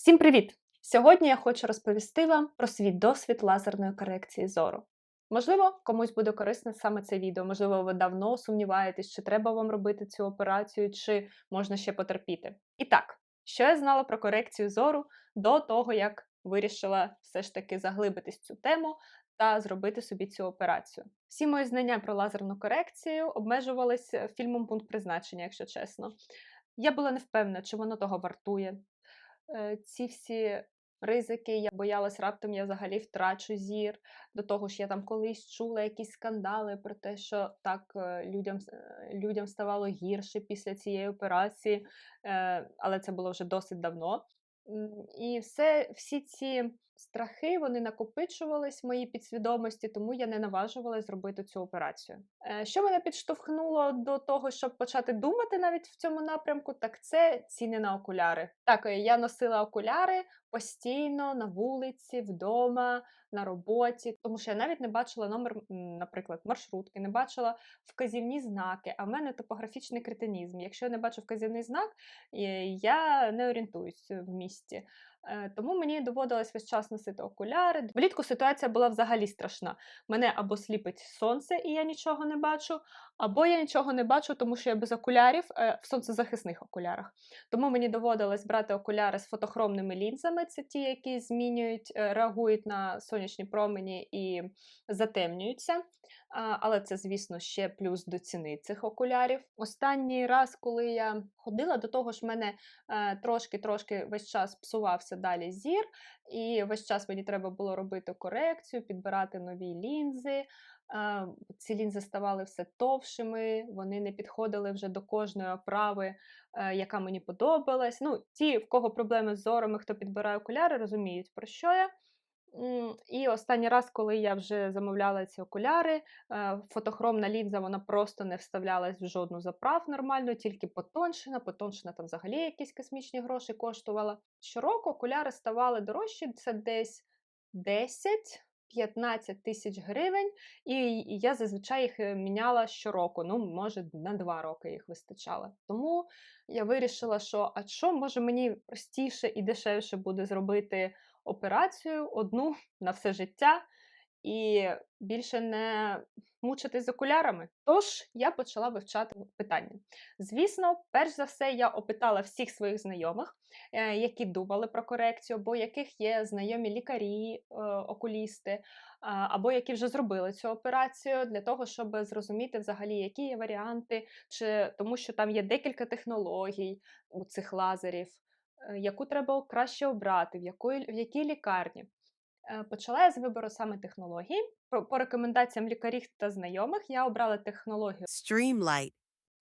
Всім привіт! Сьогодні я хочу розповісти вам про свій досвід лазерної корекції зору. Можливо, комусь буде корисне саме це відео, можливо, ви давно сумніваєтесь, чи треба вам робити цю операцію, чи можна ще потерпіти. І так, що я знала про корекцію зору до того, як вирішила все ж таки заглибитись цю тему та зробити собі цю операцію. Всі мої знання про лазерну корекцію обмежувалися фільмом пункт призначення, якщо чесно. Я була не впевнена, чи воно того вартує. Е, ці всі ризики, я боялась раптом я взагалі втрачу зір. До того ж, я там колись чула якісь скандали про те, що так е, людям, е, людям ставало гірше після цієї операції, але це було вже досить давно. І все, всі ці страхи вони накопичувались в моїй підсвідомості, тому я не наважувалася зробити цю операцію. Е, що мене підштовхнуло до того, щоб почати думати навіть в цьому напрямку, так це ціни на окуляри. Так, е, я носила окуляри постійно на вулиці, вдома, на роботі, тому що я навіть не бачила номер, наприклад, маршрутки, не бачила вказівні знаки, а в мене топографічний кретинізм. Якщо я не бачу вказівний знак, я не орієнтуюсь в місті. Е, тому мені доводилось весь час носити окуляри. Влітку ситуація була взагалі страшна. Мене або сліпить сонце, і я нічого не бачу, або я нічого не бачу, тому що я без окулярів е, в сонцезахисних окулярах. Тому мені доводилось брати окуляри з фотохромними лінзами. Це ті, які змінюють, е, реагують на сонячні промені і затемнюються. Але це, звісно, ще плюс до ціни цих окулярів. Останній раз, коли я ходила, до того ж, в мене трошки-трошки весь час псувався далі зір, і весь час мені треба було робити корекцію, підбирати нові лінзи. Ці лінзи ставали все товшими, вони не підходили вже до кожної оправи, е, яка мені подобалась. Ну, Ті, в кого проблеми з зорами, хто підбирає окуляри, розуміють, про що я. І останній раз, коли я вже замовляла ці окуляри, е, фотохромна лінза вона просто не вставлялась в жодну заправ нормально, тільки потоншена. Потоншена там взагалі якісь космічні гроші коштувала. Щороку окуляри ставали дорожчі, це десь 10 15 тисяч гривень, і я зазвичай їх е, міняла щороку. Ну, може, на два роки їх вистачало. Тому я вирішила, що а що, може, мені простіше і дешевше буде зробити операцію одну на все життя і більше не мучитись з окулярами. Тож я почала вивчати питання. Звісно, перш за все, я опитала всіх своїх знайомих, е, які думали про корекцію, або яких є знайомі лікарі, е, окулісти, або які вже зробили цю операцію, для того, щоб зрозуміти взагалі, які є варіанти, чи тому що там є декілька технологій у цих лазерів. Е, яку треба краще обрати, в якої, в якій лікарні. Е, почала я з вибору саме технології. По, по рекомендаціям лікарів та знайомих я обрала технологію Streamlight.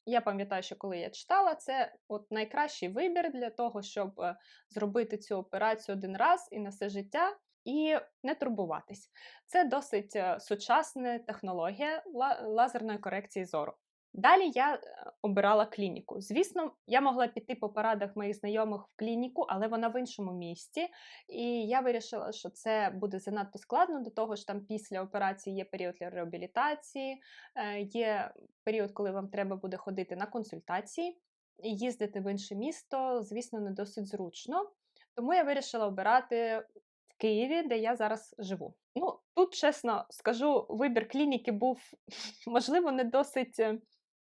Я пам'ятаю, що коли я читала, це от найкращий вибір для того, щоб е, зробити цю операцію один раз і на все життя, і не турбуватись. Це досить сучасна технологія лазерної корекції зору. Далі я е, обирала клініку. Звісно, я могла піти по порадах моїх знайомих в клініку, але вона в іншому місті. І я вирішила, що це буде занадто складно, до того ж, там після операції є період для реабілітації, е, є період, коли вам треба буде ходити на консультації, і їздити в інше місто, звісно, не досить зручно. Тому я вирішила обирати. В Києві, де я зараз живу. Ну, тут, чесно скажу, вибір клініки був, можливо, не досить е,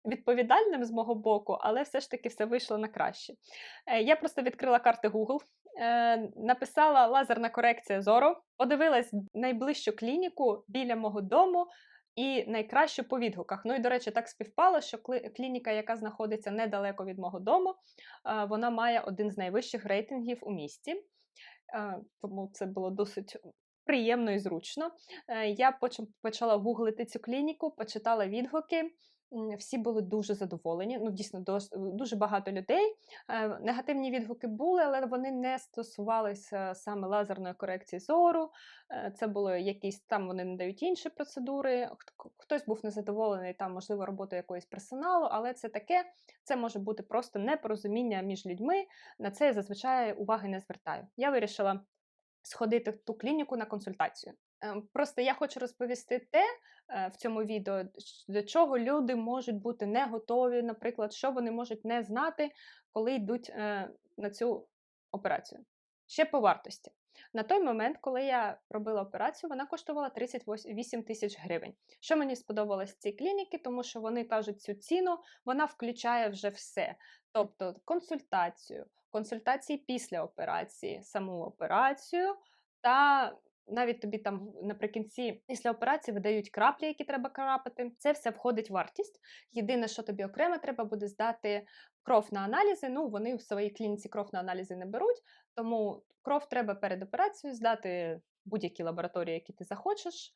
відповідальним з мого боку, але все ж таки все вийшло на краще. Е, я просто відкрила карти Google, е, написала лазерна корекція зору, подивилась найближчу клініку біля мого дому. І найкраще по відгуках. Ну і, до речі, так співпало, що клініка, яка знаходиться недалеко від мого дому, е, вона має один з найвищих рейтингів у місті. Тому це було досить приємно і зручно. Я почала гуглити цю клініку, почитала відгуки всі були дуже задоволені. Ну, дійсно, дуже багато людей. Е, негативні відгуки були, але вони не стосувалися саме лазерної корекції зору. Е, це було якісь там вони надають інші процедури. Хтось був незадоволений там, можливо, роботою якоїсь персоналу, але це таке, це може бути просто непорозуміння між людьми. На це я зазвичай уваги не звертаю. Я вирішила сходити в ту клініку на консультацію. Ем, просто я хочу розповісти те е, в цьому відео, до чого люди можуть бути не готові, наприклад, що вони можуть не знати, коли йдуть е, на цю операцію. Ще по вартості. На той момент, коли я робила операцію, вона коштувала 38 тисяч гривень. Що мені сподобалось в цій клініці, тому що вони кажуть, цю ціну вона включає вже все. Тобто консультацію, консультації після операції, саму операцію та навіть тобі там наприкінці після операції видають краплі, які треба крапати. Це все входить в вартість. Єдине, що тобі окремо треба буде здати кров на аналізи. Ну, вони в своїй клініці кров на аналізи не беруть, тому кров треба перед операцією здати будь-які лабораторії, які ти захочеш,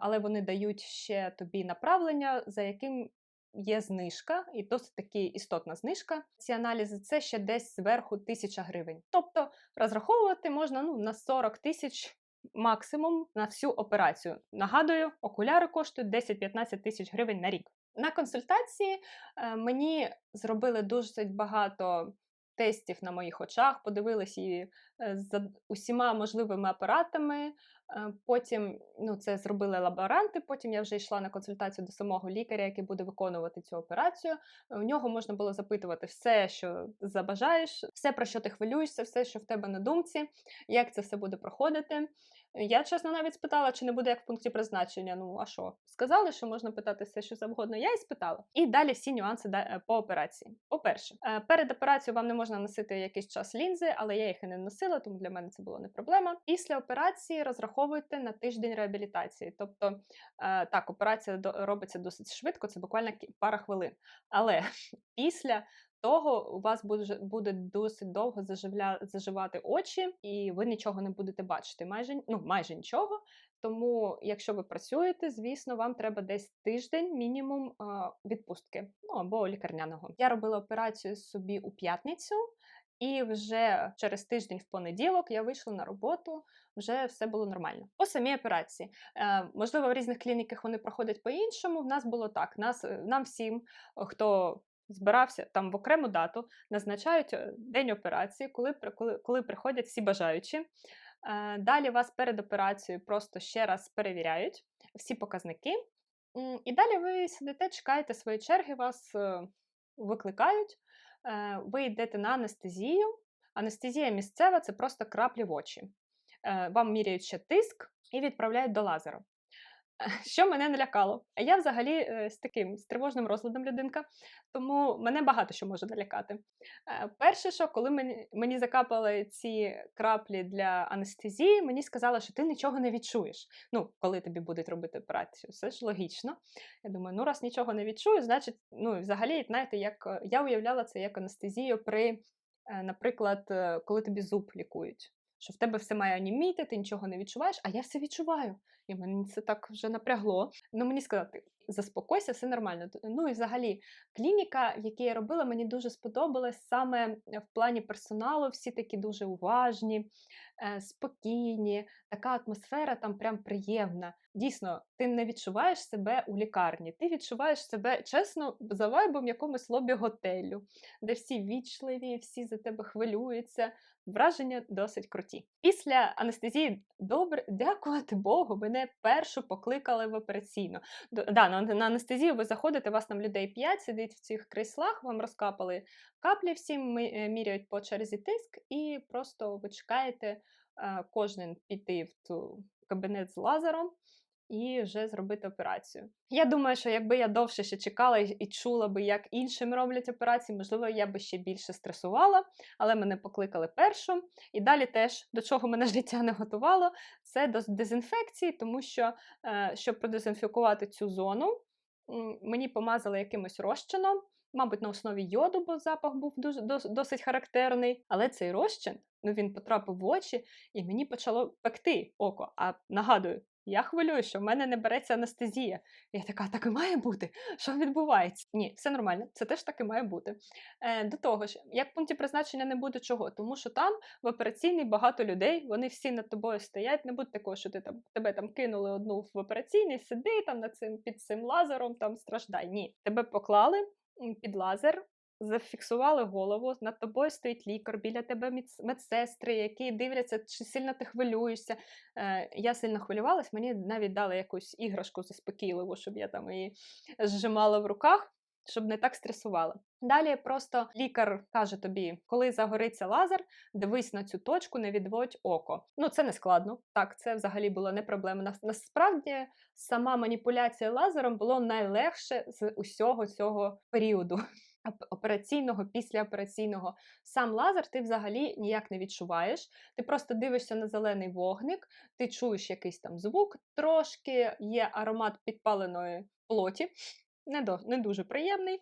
але вони дають ще тобі направлення, за яким є знижка, і досить таки істотна знижка. Ці аналізи це ще десь зверху тисяча гривень. Тобто розраховувати можна ну, на 40 тисяч максимум на всю операцію. Нагадую, окуляри коштують 10-15 тисяч гривень на рік. На консультації е, мені зробили досить багато тестів на моїх очах, подивилися її е, за усіма можливими апаратами. Е, потім ну, це зробили лаборанти. Потім я вже йшла на консультацію до самого лікаря, який буде виконувати цю операцію. У нього можна було запитувати все, що забажаєш, все, про що ти хвилюєшся, все, що в тебе на думці, як це все буде проходити. Я чесно навіть спитала, чи не буде як в пункті призначення. Ну а що? Сказали, що можна питати все, що завгодно. Я і спитала. І далі всі нюанси е, по операції. По-перше, е, перед операцією вам не можна носити якийсь час лінзи, але я їх і не носила, тому для мене це було не проблема. Після операції розраховуйте на тиждень реабілітації. Тобто е, так, операція робиться досить швидко, це буквально пара хвилин. Але після того у вас буде буде досить довго заживля, заживати очі, і ви нічого не будете бачити. Майже ну майже нічого. Тому, якщо ви працюєте, звісно, вам треба десь тиждень мінімум відпустки, ну або лікарняного. Я робила операцію собі у п'ятницю. І вже через тиждень в понеділок я вийшла на роботу, вже все було нормально. По самій операції. Е, можливо, в різних клініках вони проходять по-іншому. В нас було так: нас, е, нам всім, хто збирався там в окрему дату, назначають е, день операції, коли коли, коли приходять всі бажаючі. Е, далі вас перед операцією просто ще раз перевіряють всі показники. І далі ви сидите, чекаєте свої черги, вас е, викликають, ви йдете на анестезію. Анестезія місцева це просто краплі в очі. Вам міряють ще тиск і відправляють до лазеру. Що мене не лякало. А я взагалі е, з таким з тривожним розладом людинка, тому мене багато що може налякати. Е, перше, що коли мені мені закапали ці краплі для анестезії, мені сказали, що ти нічого не відчуєш. Ну, коли тобі будуть робити операцію, все ж логічно. Я думаю, ну раз нічого не відчую, значить, ну взагалі, знаєте, як е, я уявляла це як анестезію при, наприклад, коли тобі зуб лікують що в тебе все має аніміти, ти нічого не відчуваєш, а я все відчуваю. І мені це так вже напрягло. Ну мені сказати, заспокойся, все нормально. Ну і взагалі, клініка, яку я робила, мені дуже сподобалась саме в плані персоналу. Всі такі дуже уважні, е, спокійні, така атмосфера там прям приємна. Дійсно, ти не відчуваєш себе у лікарні, ти відчуваєш себе чесно за вайбом якомусь лобі готелю, де всі вічливі, всі за тебе хвилюються. Враження досить круті. Після анестезії добре, дякувати Богу, мене першу покликали в операційну. Да, на, на анестезію ви заходите, у вас там людей 5 сидить в цих кріслах, вам розкапали каплі, всім е, міряють по черзі тиск, і просто ви чекаєте е, кожен піти в ту кабінет з лазером і вже зробити операцію. Я думаю, що якби я довше ще чекала і чула би, як іншим роблять операції, можливо, я би ще більше стресувала, але мене покликали першу. І далі теж до чого мене життя не готувало, це до дезінфекції, тому що е, щоб продезінфікувати цю зону, мені помазали якимось розчином. Мабуть, на основі йоду, бо запах був дуже досить характерний. Але цей розчин ну він потрапив в очі, і мені почало пекти око. А нагадую, я хвилюю, що в мене не береться анестезія. Я така, так і має бути. Що відбувається? Ні, все нормально, це теж так і має бути. Е, До того ж, як в пункті призначення не буде чого, тому що там в операційній багато людей, вони всі над тобою стоять. Не буде такого, що ти там тебе там кинули одну в операційній, сиди там над цим під цим лазером, там страждай. Ні, тебе поклали під лазер зафіксували голову, над тобою стоїть лікар, біля тебе медсестри, які дивляться, чи сильно ти хвилюєшся. Е, Я сильно хвилювалась, мені навіть дали якусь іграшку заспокійливу, щоб я там її зжимала в руках. щоб не так стресувала. Далі просто лікар каже тобі, коли загориться лазер, дивись на цю точку, не відводь око. Ну це не складно. Так, це взагалі було не проблема. Насправді сама маніпуляція лазером було найлегше з усього цього періоду. Оп- Операційного, післяопераційного. Сам лазер ти взагалі ніяк не відчуваєш. Ти просто дивишся на зелений вогник, ти чуєш якийсь там звук, трошки є аромат підпаленої плоті, не, до, не дуже приємний.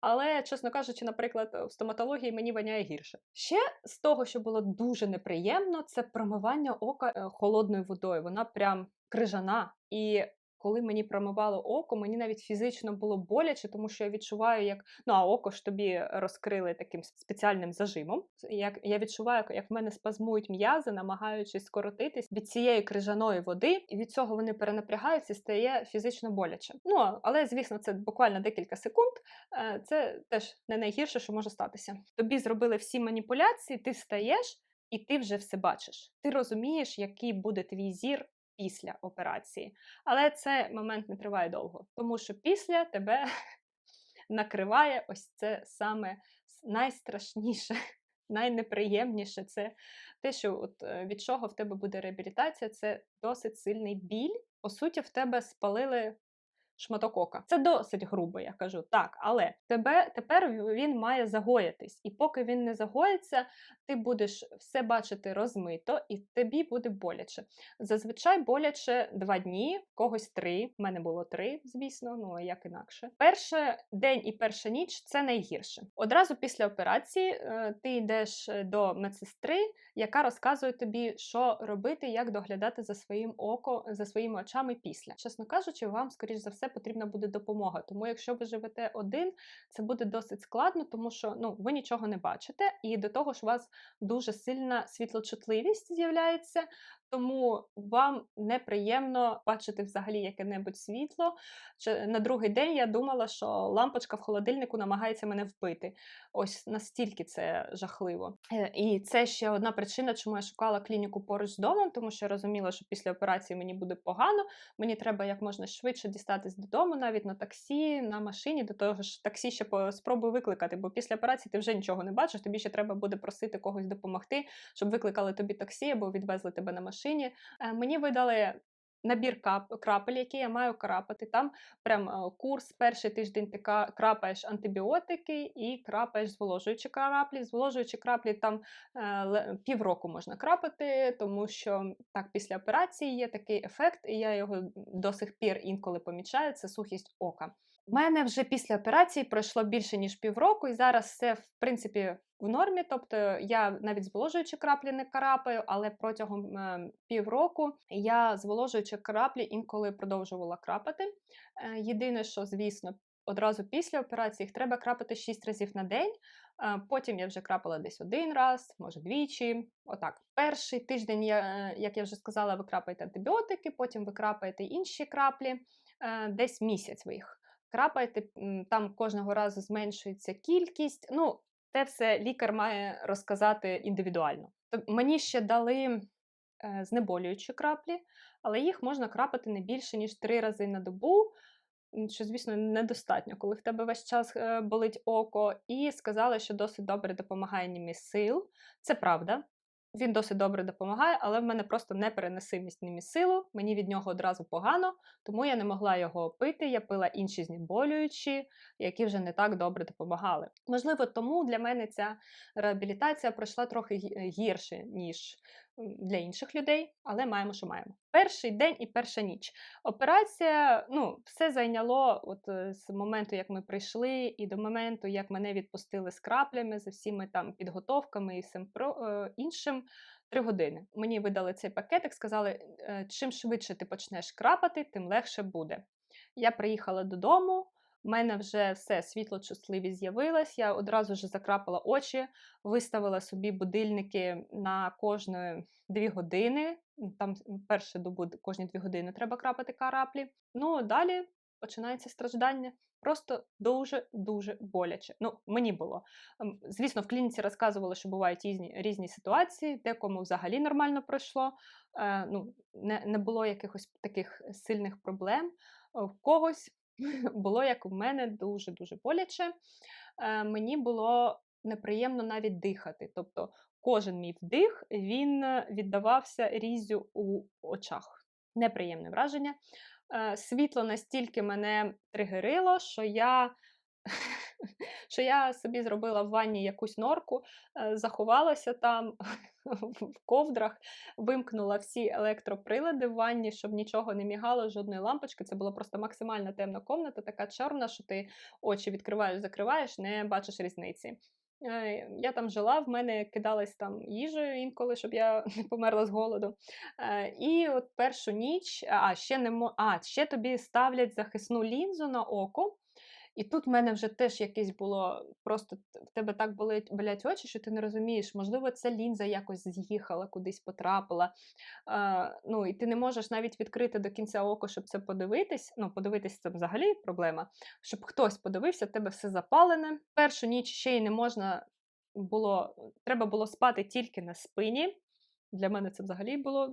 Але, чесно кажучи, наприклад, в стоматології мені воняє гірше. Ще з того, що було дуже неприємно, це промивання ока е, холодною водою. Вона прям крижана. І коли мені промивало око, мені навіть фізично було боляче, тому що я відчуваю, як ну а око ж тобі розкрили таким спеціальним зажимом. Як я відчуваю, як в мене спазмують м'язи, намагаючись скоротитись від цієї крижаної води, і від цього вони перенапрягаються стає фізично боляче. Ну але звісно, це буквально декілька секунд. Е, Це теж не найгірше, що може статися. Тобі зробили всі маніпуляції, ти встаєш. І ти вже все бачиш. Ти розумієш, який буде твій зір після операції. Але цей момент не триває довго, тому що після тебе накриває ось це саме найстрашніше, найнеприємніше. Це те, що от е, від чого в тебе буде реабілітація, це досить сильний біль. По суті, в тебе спалили. Шматок ока. Це досить грубо, я кажу так, але тебе тепер він має загоїтись, і поки він не загоїться, ти будеш все бачити розмито, і тобі буде боляче. Зазвичай боляче два дні, когось три. В мене було три, звісно, ну як інакше. Перший день і перша ніч це найгірше. Одразу після операції е, ти йдеш до медсестри, яка розказує тобі, що робити, як доглядати за своїм око, за своїми очами після. Чесно кажучи, вам, скоріш за все, потрібна буде допомога. Тому, якщо ви живете один, це буде досить складно, тому що ну ви нічого не бачите, і до того ж, у вас дуже сильна світлочутливість з'являється. Тому вам неприємно бачити взагалі яке-небудь світло. На другий день я думала, що лампочка в холодильнику намагається мене вбити. Ось настільки це жахливо. Е, І це ще одна причина, чому я шукала клініку поруч з домом, тому що я розуміла, що після операції мені буде погано. Мені треба як можна швидше дістатись додому, навіть на таксі, на машині. До того ж, таксі ще спробуй викликати, бо після операції ти вже нічого не бачиш. Тобі ще треба буде просити когось допомогти, щоб викликали тобі таксі або відвезли тебе на машині. Е, Мені видали. Набір кап, крапель, які я маю крапати. Там прям е, курс, перший тиждень ти крапаєш антибіотики і крапаєш зволожуючі краплі. Зволожуючі краплі там е, півроку можна крапати, тому що так після операції є такий ефект, і я його до сих пір інколи помічаю. Це сухість ока. У мене вже після операції пройшло більше ніж півроку, і зараз все в принципі в нормі. Тобто я навіть зволожуючі краплі не крапаю, але протягом е, півроку я зволожуючі краплі інколи продовжувала крапати. Е, єдине, що звісно, одразу після операції їх треба крапати 6 разів на день. Е, Потім я вже крапала десь один раз, може двічі. Отак. Перший тиждень, я, е, як я вже сказала, ви крапаєте антибіотики, потім ви крапаєте інші краплі, е, десь місяць ви їх крапаєте, там кожного разу зменшується кількість. Ну, те все лікар має розказати індивідуально. Мені ще дали е, знеболюючі краплі, але їх можна крапати не більше, ніж три рази на добу. Що, звісно, недостатньо, коли в тебе весь час е, болить око, і сказали, що досить добре допомагає німісил. Це правда. Він досить добре допомагає, але в мене просто непереносимість німісилу, мені від нього одразу погано, тому я не могла його пити. Я пила інші знеболюючі, які вже не так добре допомагали. Можливо, тому для мене ця реабілітація пройшла трохи гірше, ніж для інших людей, але маємо, що маємо. Перший день і перша ніч. Операція, ну, все зайняло от е, з моменту, як ми прийшли, і до моменту, як мене відпустили з краплями, з всіми там підготовками і всім про е, іншим. Три години. Мені видали цей пакетик, сказали, е, чим швидше ти почнеш крапати, тим легше буде. Я приїхала додому, в мене вже все світло-чутливість з'явилась. Я одразу ж закрапала очі, виставила собі будильники на кожні дві години. Там першу добу кожні дві години треба крапати караплі. Ну, далі починається страждання. Просто дуже-дуже боляче. Ну, мені було. Ем, Звісно, в клініці розказували, що бувають різні, різні ситуації, декому взагалі нормально пройшло. Е, ну, не, не було якихось таких сильних проблем. Е, В когось було, як у мене, дуже-дуже боляче. Е, мені було неприємно навіть дихати. Тобто кожен мій вдих він е, віддавався різю у очах. Неприємне враження. Е, світло настільки мене тригерило, що я що я собі зробила в ванні якусь норку, е, заховалася там в ковдрах, вимкнула всі електроприлади в ванні, щоб нічого не мігало, жодної лампочки. Це була просто максимально темна комната, така чорна, що ти очі відкриваєш, закриваєш, не бачиш різниці. Е, я там жила, в мене кидалась там їжею інколи, щоб я не померла з голоду. Е, і от першу ніч, а ще не мо... а, ще тобі ставлять захисну лінзу на око. І тут в мене вже теж якесь було просто в тебе так болять, болять очі, що ти не розумієш, можливо, ця лінза якось з'їхала, кудись потрапила. Е, ну, І ти не можеш навіть відкрити до кінця око, щоб це подивитись. Ну, подивитись це взагалі проблема. Щоб хтось подивився, в тебе все запалене. Першу ніч ще й не можна було, треба було спати тільки на спині. Для мене це взагалі було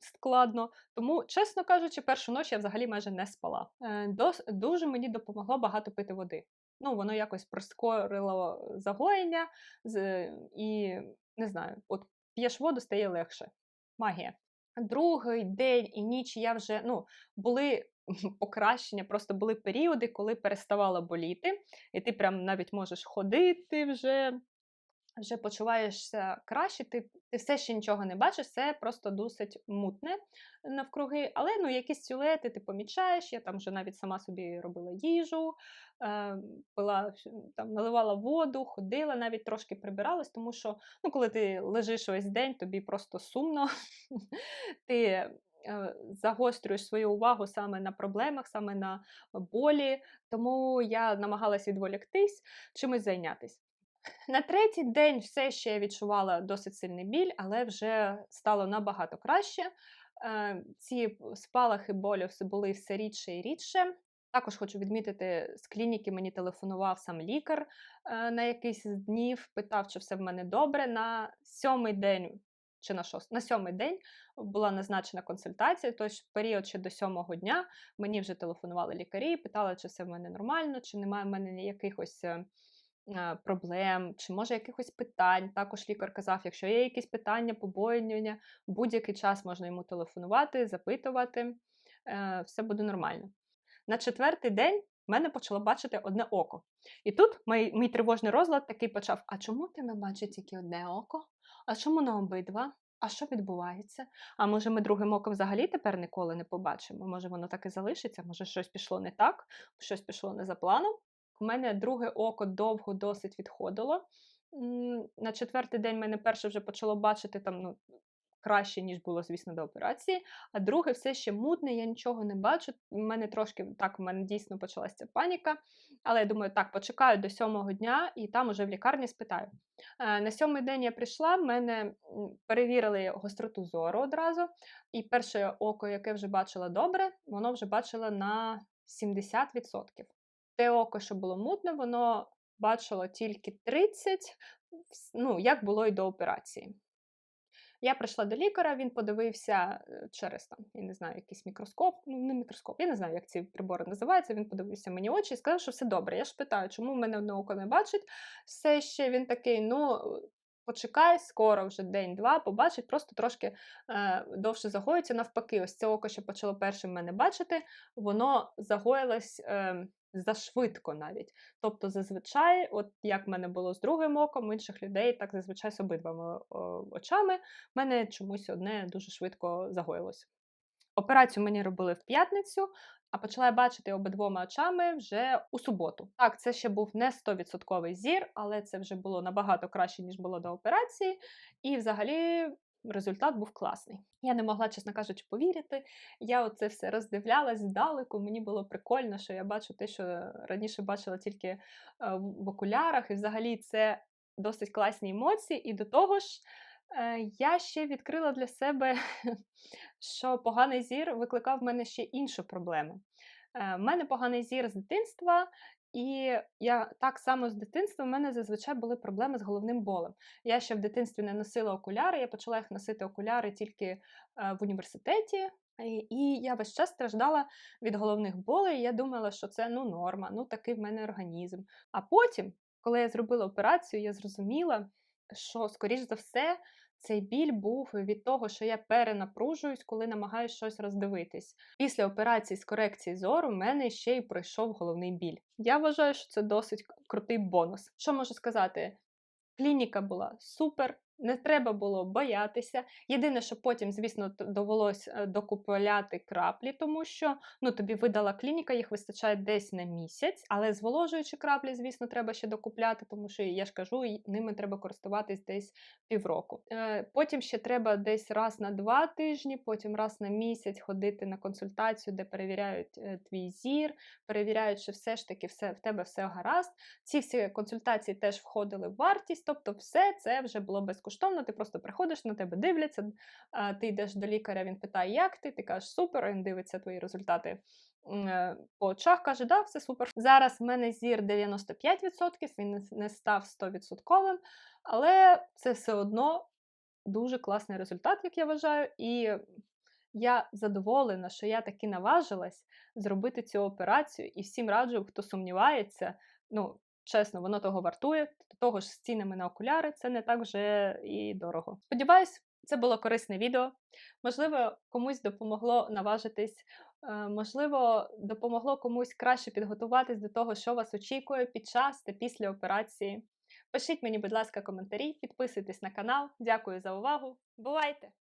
складно. Тому, чесно кажучи, першу ніч я взагалі майже не спала. Е, дуже мені допомогло багато пити води. Ну, воно якось прискорило загоєння і не знаю, от п'єш воду, стає легше. Магія. Другий день і ніч я вже ну, були покращення, просто були періоди, коли переставало боліти, і ти прям навіть можеш ходити вже вже почуваєшся краще, ти ти все ще нічого не бачиш, це просто досить мутне навкруги. Але ну, якісь сюлети ти помічаєш, я там вже навіть сама собі робила їжу, е, пила, там, наливала воду, ходила, навіть трошки прибиралась, тому що ну, коли ти лежиш весь день, тобі просто сумно. ти е, Загострюєш свою увагу саме на проблемах, саме на болі, тому я намагалась відволіктись, чимось зайнятися. На третій день все ще я відчувала досить сильний біль, але вже стало набагато краще. Е, ці спалахи болю були все рідше і рідше. Також хочу відмітити, з клініки мені телефонував сам лікар е, на якийсь з днів, питав, чи все в мене добре. На сьомий день чи на шост, на сьомий день була назначена консультація. Тож період ще до сьомого дня мені вже телефонували лікарі, питали, чи все в мене нормально, чи немає в мене якихось е, проблем, чи може якихось питань. Також лікар казав, якщо є якісь питання, побоювання, будь-який час можна йому телефонувати, запитувати, е, все буде нормально. На четвертий день в мене почало бачити одне око. І тут мій, мій тривожний розлад такий почав: а чому ти не бачиш тільки одне око? А чому на обидва? А що відбувається? А може, ми другим оком взагалі тепер ніколи не побачимо? Може, воно так і залишиться, може, щось пішло не так, щось пішло не за планом. У мене друге око довго досить відходило. На четвертий день мене перше вже почало бачити там ну, краще, ніж було, звісно, до операції. А друге, все ще мутне, я нічого не бачу. У мене трошки так, у мене дійсно почалася паніка. Але я думаю, так, почекаю до сьомого дня і там уже в лікарні спитаю. Е, на сьомий день я прийшла, в мене перевірили гостроту зору одразу. І перше око, яке вже бачила добре, воно вже бачило на 70% те око, що було мутне, воно бачило тільки 30, ну, як було і до операції. Я прийшла до лікаря, він подивився е, через там, я не знаю, якийсь мікроскоп, ну не мікроскоп, я не знаю, як ці прибори називаються. Він подивився мені очі і сказав, що все добре. Я ж питаю, чому мене одне око не бачить. Все ще він такий, ну. Почекай, скоро вже день-два, побачить, просто трошки е, довше загоїться. Навпаки, ось це око, що почало першим мене бачити, воно загоїлось е, зашвидко навіть. Тобто, зазвичай, от як в мене було з другим оком, інших людей, так зазвичай з обидвами очами, в мене чомусь одне дуже швидко загоїлося. Операцію мені робили в п'ятницю, а почала я бачити обидвома очами вже у суботу. Так, це ще був не 100% зір, але це вже було набагато краще, ніж було до операції. І взагалі результат був класний. Я не могла, чесно кажучи, повірити. Я оце все роздивлялась здалеку. Мені було прикольно, що я бачу те, що раніше бачила тільки е, в окулярах, і взагалі це досить класні емоції. І до того ж, е, я ще відкрила для себе, що поганий зір викликав в мене ще іншу проблему. У е, мене поганий зір з дитинства, І я так само з дитинства в мене зазвичай були проблеми з головним болем. Я ще в дитинстві не носила окуляри, я почала їх носити окуляри тільки е, в університеті. І- І я весь час страждала від головних болей. Я думала, що це ну норма, ну такий в мене організм. А потім, коли я зробила операцію, я зрозуміла, що, скоріш за все, цей біль був від того, що я перенапружуюсь, коли намагаюся щось роздивитись. Після операції з корекції зору в мене ще й пройшов головний біль. Я вважаю, що це досить крутий бонус. Що можу сказати? Клініка була супер, не треба було боятися. Єдине, що потім, звісно, довелось е, докупляти краплі, тому що ну, тобі видала клініка, їх вистачає десь на місяць, але зволожуючі краплі, звісно, треба ще докупляти, тому що я ж кажу, ними треба користуватись десь півроку. Е, Потім ще треба десь раз на два тижні, потім раз на місяць ходити на консультацію, де перевіряють е, твій зір, перевіряють, чи все ж таки все в тебе все гаразд. Ці всі консультації теж входили в вартість, тобто все це вже було безкоштовно. Ти просто приходиш, на тебе дивляться, ти йдеш до лікаря, він питає, як ти, ти кажеш супер, він дивиться твої результати. е, По очах каже, да, все супер. Зараз в мене зір 95%, він не став 100%, але це все одно дуже класний результат, як я вважаю. І я задоволена, що я таки наважилась зробити цю операцію, і всім раджу, хто сумнівається, ну, чесно, воно того вартує. До того ж, з цінами на окуляри це не так вже і дорого. Сподіваюсь, це було корисне відео. Можливо, комусь допомогло наважитись, е, можливо, допомогло комусь краще підготуватись до того, що вас очікує під час та після операції. Пишіть мені, будь ласка, коментарі, підписуйтесь на канал. Дякую за увагу. Бувайте!